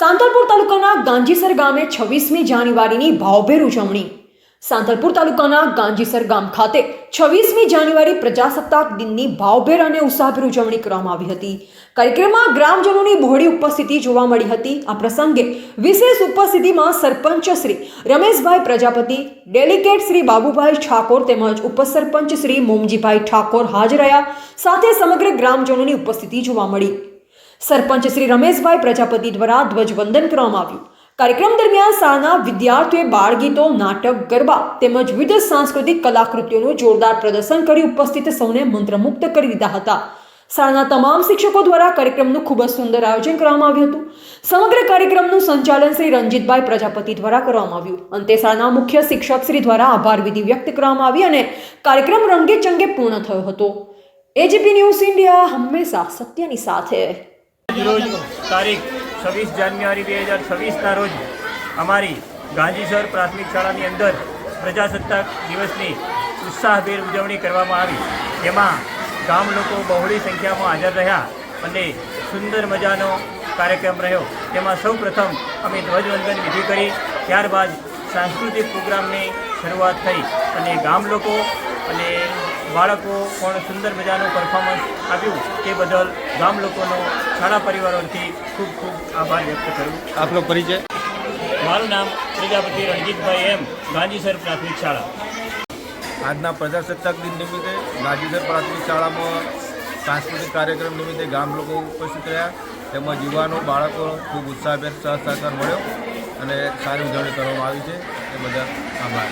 સાંતલપુર તાલુકાના ગાંજીસર ગામે છવ્વીસમી જાન્યુઆરીની ભાવભેર ઉજવણી. સાંતલપુર તાલુકાના ગાંજીસર ગામ ખાતે છવ્વીસમી જાન્યુઆરી પ્રજાસત્તાક દિનની ભાવભેર અને ઉત્સાહભેર ઉજવણી કરવામાં આવી હતી. કાર્યક્રમમાં ગ્રામજનોની બહોળી ઉપસ્થિતિ જોવા મળી હતી. આ પ્રસંગે વિશેષ ઉપસ્થિતિમાં સરપંચ શ્રી રમેશભાઈ પ્રજાપતિ, ડેલિગેટ શ્રી બાબુભાઈ ઠાકોર તેમજ ઉપસરપંચ શ્રી મોમજીભાઈ ઠાકોર હાજર રહ્યા. સાથે સમગ્ર ગ્રામજનોની ઉપસ્થિતિ જોવા મળી. સરપંચ શ્રી રમેશભાઈ પ્રજાપતિ દ્વારા ધ્વજવંદન કરવામાં આવ્યું. કાર્યક્રમ દરમિયાન શાળાના વિદ્યાર્થીઓએ બાળગીતો, નાટક, ગરબા તેમજ વિવિધ સાંસ્કૃતિક કલાકૃતિઓનું જોરદાર પ્રદર્શન કરી ઉપસ્થિત સૌને મંત્રમુગ્ધ કરી દીધા હતા. શાળાના તમામ શિક્ષકો દ્વારા કાર્યક્રમનું ખૂબ જ સુંદર આયોજન કરવામાં આવ્યું હતું. સમગ્ર કાર્યક્રમનું સંચાલન શ્રી રંજીતભાઈ પ્રજાપતિ દ્વારા કરવામાં આવ્યું. અંતે શાળાના મુખ્ય શિક્ષક શ્રી દ્વારા આભાર વિધિ વ્યક્ત કરવામાં આવી અને કાર્યક્રમ રંગે ચંગે પૂર્ણ થયો હતો. એજીપી ન્યૂઝ ઇન્ડિયા હંમેશા સત્યની સાથે. રોજ તારીખ છવ્વીસ જાન્યુઆરી બે હજાર છવ્વીસના રોજ અમારી ગાંધીસર પ્રાથમિક શાળાની અંદર પ્રજાસત્તાક દિવસની ઉત્સાહભેર ઉજવણી કરવામાં આવી. જેમાં ગામ લોકો બહોળી સંખ્યામાં હાજર રહ્યા અને સુંદર મજાનો કાર્યક્રમ રહ્યો. તેમાં સૌ પ્રથમ અમે ધ્વજવંદન વિધિ કરી. ત્યારબાદ સાંસ્કૃતિક પ્રોગ્રામની શરૂઆત થઈ અને ગામ લોકો અને બાળકો પણ સુંદર મજાનું પરફોર્મન્સ આપ્યું. તે બદલ ગામ લોકોનો શાળા પરિવારોથી ખૂબ ખૂબ આભાર વ્યક્ત કરું આપનો પરિચય? મારું નામ પ્રજાપતિ રણજીતભાઈ એમ ગાંધીસર પ્રાથમિક શાળા. આજના પ્રજાસત્તાક દિન નિમિત્તે ગાંધીસર પ્રાથમિક શાળામાં સાંસ્કૃતિક કાર્યક્રમ નિમિત્તે ગામ લોકો ઉપસ્થિત રહ્યા. તેમજ યુવાનો બાળકો ખૂબ ઉત્સાહભેર સહ સહકાર મળ્યો. અને સારી ઉજવણી કરવામાં આવી છે. એ બધા આભાર.